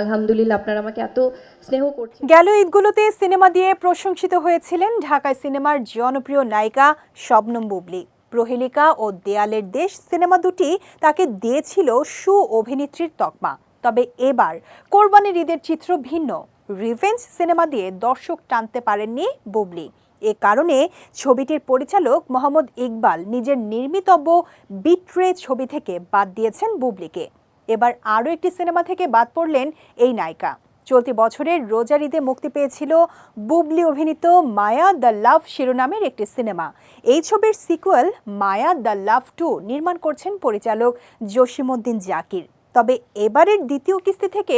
আলহামদুলিল্লাহ, আপনারা আমাকে এত স্নেহ করছেন। গেল ঈদগুলোতে সিনেমা দিয়ে প্রশংসিত হয়েছিলেন ঢাকায় সিনেমার জনপ্রিয় নায়িকা শবনম বুবলি। প্রহেলিকা ও দেয়ালের দেশ সিনেমা দুটি তাকে দিয়েছিল সু অভিনেত্রীর তকমা। তবে এবার কোরবানির ঈদের চিত্র ভিন্ন। রিভেঞ্জ সিনেমা দিয়ে দর্শক টানতে পারেননি বুবলি। এ কারণে ছবিটির পরিচালক মোহাম্মদ ইকবাল নিজের নির্মিতব্য বিট্রে ছবি থেকে বাদ দিয়েছেন বুবলিকে। এবার আরও একটি সিনেমা থেকে বাদ পড়লেন এই নায়িকা। চলতি বছরের রোজার ঈদে মুক্তি পেয়েছিল বুবলি অভিনীত মায়া দ্য লাভ শিরোনামের একটি সিনেমা। এই ছবির sequel Maya the love two নির্মাণ করছেন পরিচালক জসিমউদ্দিন জাকির। তবে এবারের দ্বিতীয় কিস্তি থেকে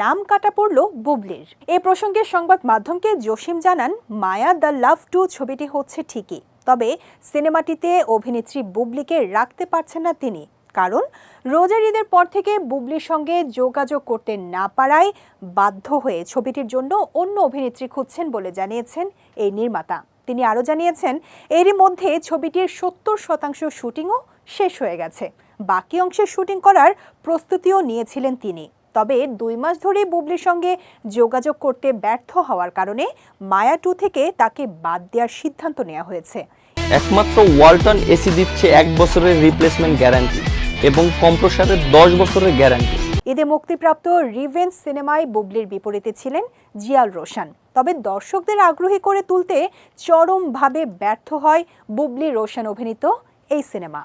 নাম কাটা পড়ল বুবলির। এ প্রসঙ্গে সংবাদ মাধ্যমকে জসিম জানান, মায়া দ্য লাভ টু ছবিটি হচ্ছে ঠিকই, তবে সিনেমাটিতে অভিনেত্রী বুবলিকে রাখতে পারছেন না তিনি। কারণ রোজার ঈদের পর থেকে বুবলির সঙ্গে যোগাযোগ করতে না পারায় বাধ্য হয়ে ছবিটির জন্য অন্য অভিনেত্রী খুঁজছেন বলে জানিয়েছেন এই নির্মাতা। তিনি আরও জানিয়েছেন, এরই মধ্যে ছবিটির সত্তর শতাংশ শুটিংও শেষ হয়ে গেছে। বাকি অংশের শুটিং করার প্রস্তুতিও নিয়েছিলেন তিনি। তবে দুই মাস ধরে বুবলির সঙ্গে যোগাযোগ করতে ব্যর্থ হওয়ার কারণে মায়া টু থেকে তাকে বাদ দেওয়ার সিদ্ধান্ত নেওয়া হয়েছে। একমাত্র ওয়ালটন এসি দিচ্ছে এক বছরের রিপ্লেসমেন্ট গ্যারান্টি। এবং কম্প্রসারের দশ বছরের গ্যারান্টি। ঈদে মুক্তিপ্রাপ্ত রিভেঞ্জ সিনেমায় বুবলির বিপরীতে ছিলেন জিয়াল রোশান। তবে দর্শকদের আগ্রহী করে তুলতে চরমভাবে ব্যর্থ হয় বুবলি রোশান অভিনীত এই সিনেমা।